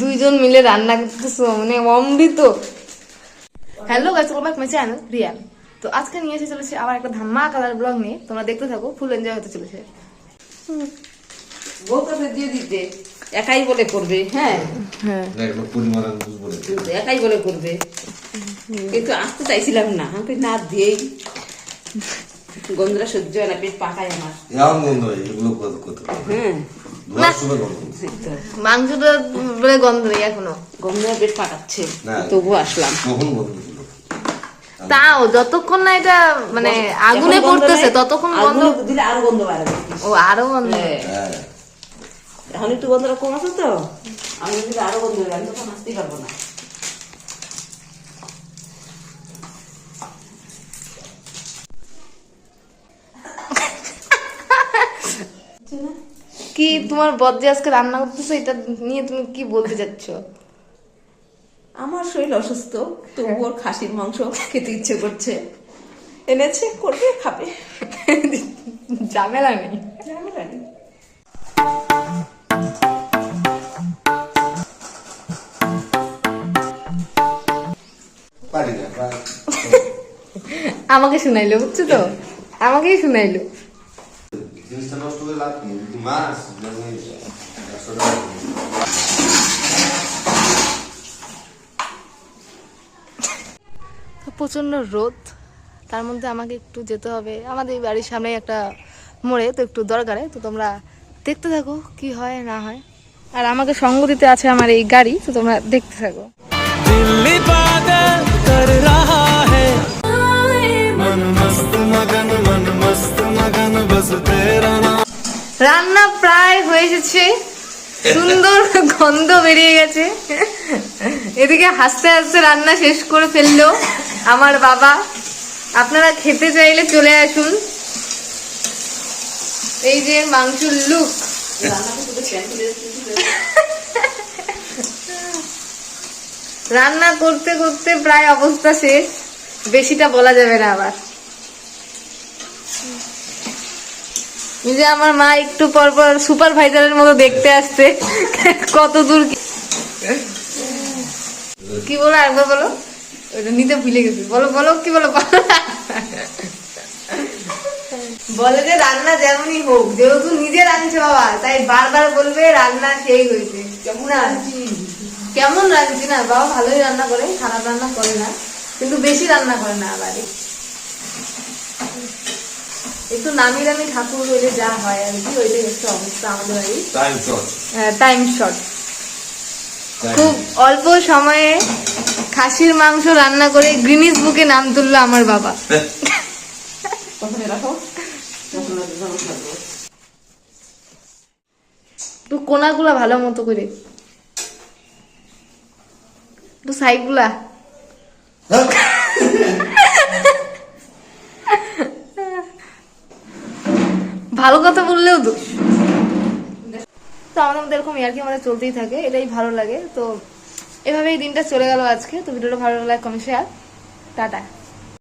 দুইজন মিলে রান্না করতেছো মানে অমৃত। হ্যালো গাছ ওয়েলকাম মাই চ্যানেল রিয়ান তো আজকে নিয়ে এসে চলেছে আবার একটা ধাম্মা কালার ব্লগ নিয়ে। তোমরা দেখতে থাকো ফুল এনজয় হতে চলেছে। বউকে দিয়ে দিতে একাই বলে করবে হ্যাঁ? হ্যাঁ। একাই বলে করবে। কিন্তু আসতে চাইছিলাম না আমি না দিয়েই। গন্ধরা সহ্য হয় না পেট পাকায় আমার। গন্ধ এগুলো হ্যাঁ। ধোয়ার সময় গন্ধ সেই তো। মাংসটা বলে গন্ধ নেই এখনও। গন্ধরা পেট পাকাচ্ছে তবু আসলাম। কখন গন্ধ ছিল। তাও যতক্ষণ না এটা মানে আগুনে পড়তেছে ততক্ষণ গন্ধ দিলে আরও গন্ধ বাড়বে ও আরও গন্ধ। হ্যাঁ। এখন একটু গন্ধটা কম আছে তো? আমি দিলে আরও গন্ধ আমি তখন আসতেই পারব না। কি তোমার বদ যে আজকে রান্না করতেছো এটা নিয়ে তুমি কি বলতে চাচ্ছ? আমার শরীর অসুস্থ তবু ওর খাসির মাংস খেতে ইচ্ছে করছে। এনেছে করবে খাবে। ঝামেলা নেই। ঝামেলা নেই। আমাকে শুনাইলো বুঝছ তো? আমাকেই শুনাইলো। জিনিসটা নষ্ট করে লাভ নেই যদি মাছ যেমন একশো টাকা প্রচণ্ড রোদ। তার মধ্যে আমাকে একটু যেতে হবে। আমাদের বাড়ির সামনে একটা মোড়ে তো একটু দরকারে। তো তোমরা দেখতে থাকো কি হয় না হয়। আর আমাকে সঙ্গ দিতে আছে আমার এই গাড়ি তো তোমরা দেখতে থাকো। মন মস্ত মগন মন মস্ত মগন রান্না প্রায় হয়ে এসেছে। সুন্দর গন্ধ বেরিয়ে গেছে। এদিকে হাসতে হাসতে রান্না শেষ করে ফেলল আমার বাবা। আপনারা খেতে চাইলে চলে আসুন। এই যে মাংসুর লুক রান্না করতে করতে প্রায় অবস্থা শেষ। বেশিটা বলা যাবে না আবার। যে আমার মা একটু পর পর সুপারভাইজারের মতো দেখতে আসছে। কত দূর কি বলো একবার বলো? নিতে ভুলে গেছি। বলো বলো, কি বলো? বলো যে রান্না যেমনই হোক, যেহেতু নিজে রাঁধছে বাবা, তাই বারবার বলবে রান্না সেই হয়েছে। কেমন আছি কেমন রাঁধছি না? বাবা ভালোই রান্না করে, খারাপ রান্না করে না, কিন্তু বেশি রান্না করে না বাড়ি একটু নামি দামি ঠাকুর হইলে যা হয় আর কি ওইটাই হচ্ছে অবস্থা আমাদের বাড়ি টাইম শর্ট টাইম শর্ট খুব অল্প সময়ে খাসির মাংস রান্না করে গ্রিনিস বুকে নাম তুললো আমার বাবা। একটু কোনাগুলা ভালো মতো করে। একটু সাইডগুলা ভালো কথা বললেও দোষ। তো আমাদের মধ্যে এরকম ইয়ার্কি আমাদের চলতেই থাকে, এটাই ভালো লাগে। তো এভাবেই দিনটা চলে গেল আজকে। তো ভিডিওটা ভালো লাগে কমে শেয়ার টাটা।